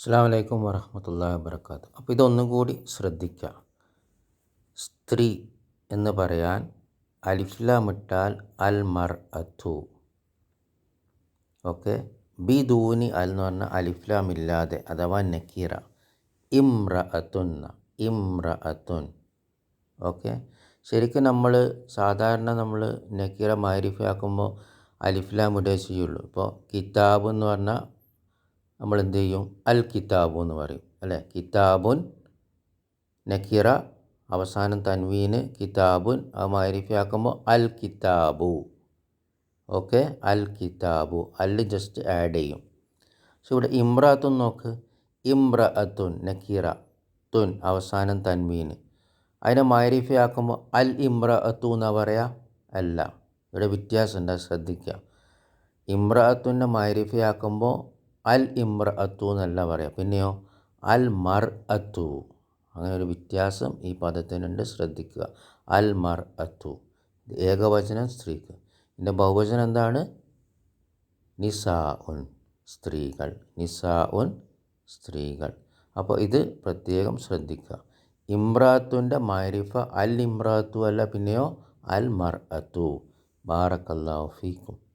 അസ്സാം വലൈക്കും വറഹമത്തല്ലാ വാബർക്കാത്തു അപ്പോൾ ഇതൊന്നും കൂടി ശ്രദ്ധിക്കുക സ്ത്രീ എന്ന് പറയാൻ അലിഫ്ലാമിട്ടാൽ അൽ മർ അത്തു ഓക്കെ? ബി ദൂനി അൽ എന്ന് പറഞ്ഞാൽ അലിഫ്ലാമില്ലാതെ അഥവാ നക്കീറ. ഇമ്ര അത്തുന്ന ഇമ്ര അത്തുൻ ഓക്കെ? ശരിക്കും നമ്മൾ സാധാരണ നമ്മൾ നക്കീറ മാരിഫാക്കുമ്പോൾ അലിഫ്ലാം ഇടേ ചെയ്യുള്ളൂ. ഇപ്പോൾ കിതാബ് എന്ന് പറഞ്ഞാൽ നമ്മൾ എന്ത് ചെയ്യും അൽ കിതാബു എന്ന് പറയും അല്ലേ? കിതാബുൻ നക്കിറ അവസാനം തൻവീന് കിതാബുൻ അത് മാരിഫിയാക്കുമ്പോൾ അൽ കിതാബു ഓക്കെ? അൽ കിതാബു അൽ ജസ്റ്റ് ആഡ് ചെയ്യും. പക്ഷെ ഇവിടെ ഇമ്രാത്തുൻ നോക്ക്. ഇമ്ര അത്തുൻ നക്കീറ തുൻ അവസാനം തൻവീന്. അതിനെ മാരിഫിയാക്കുമ്പോൾ അൽ ഇമ്ര അത്തു എന്നാ പറയാ? അല്ല. ഇവിടെ വ്യത്യാസമുണ്ട് ശ്രദ്ധിക്കുക ഇമ്രാത്തുന്റെ മാരിഫിയാക്കുമ്പോൾ അൽ ഇമ്ര അത്തു എന്നല്ല പറയാം. പിന്നെയോ അൽ മർ അത്തു അങ്ങനെ ഒരു വ്യത്യാസം ഈ പദത്തിനുണ്ട് ശ്രദ്ധിക്കുക. അൽ മർ അത്തു ഏകവചനം സ്ത്രീക്ക്. ഇതിന്റെ ബഹുവചനം എന്താണ്? നിസാ ഉൻ സ്ത്രീകൾ. നിസാ ഉൻ സ്ത്രീകൾ. അപ്പോൾ ഇത് പ്രത്യേകം ശ്രദ്ധിക്കുക. ഇമ്രാത്തുന്റെ മാരിഫ അൽ ഇമ്രാത്തു അല്ല പിന്നെയോ അൽ മർ അത്തു ബാറക്കല്ലാഹു ഫീക്കും.